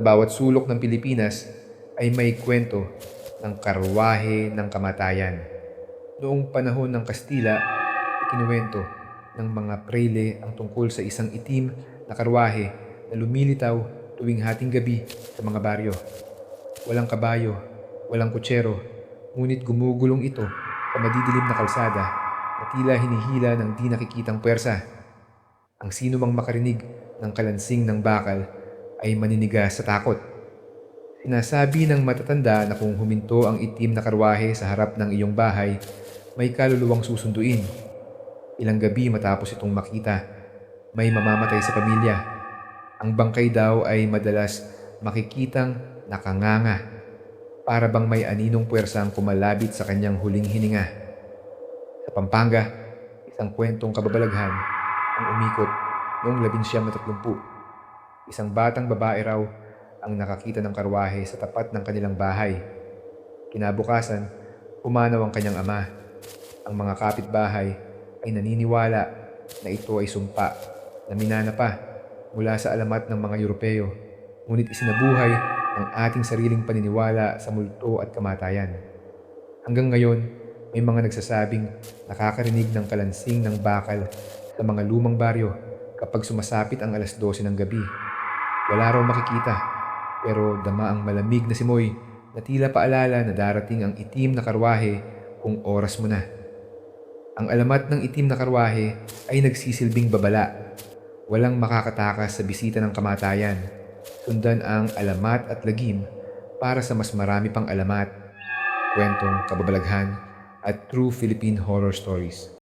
Sa bawat sulok ng Pilipinas ay may kwento ng karwahe ng kamatayan. Noong panahon ng Kastila, kinuwento ng mga preyle ang tungkol sa isang itim na karwahe na lumilitaw tuwing hating gabi sa mga baryo. Walang kabayo, walang kutsero, ngunit gumugulong ito sa madidilim na kalsada na tila hinihila ng di nakikitang puwersa. Ang sino mang makarinig ng kalansing ng bakal ay maninigas sa takot. Sinasabi ng matatanda na kung huminto ang itim na karwahe sa harap ng iyong bahay, may kaluluwang susunduin. Ilang gabi matapos itong makita, may mamamatay sa pamilya. Ang bangkay daw ay madalas makikitang nakanganga para bang may aninong puwersang kumalabit sa kanyang huling hininga. Sa Pampanga, isang kwentong kababalaghan ang umikot noong labinsyam na tatlumpu. Isang batang babae raw ang nakakita ng karwahe sa tapat ng kanilang bahay. Kinabukasan, umanaw ang kanyang ama. Ang mga kapitbahay ay naniniwala na ito ay sumpa na minana pa mula sa alamat ng mga Europeo, ngunit isinabuhay ng ating sariling paniniwala sa multo at kamatayan. Hanggang ngayon, may mga nagsasabing nakakarinig ng kalansing ng bakal sa mga lumang baryo kapag sumasapit ang alas 12 ng gabi. Wala raw makikita, pero dama ang malamig na simoy na tila paalala na darating ang itim na karwahe kung oras mo na. Ang alamat ng itim na karwahe ay nagsisilbing babala. Walang makakatakas sa bisita ng kamatayan. Sundan ang alamat at lagim para sa mas marami pang alamat, kwentong kababalaghan at true Philippine horror stories.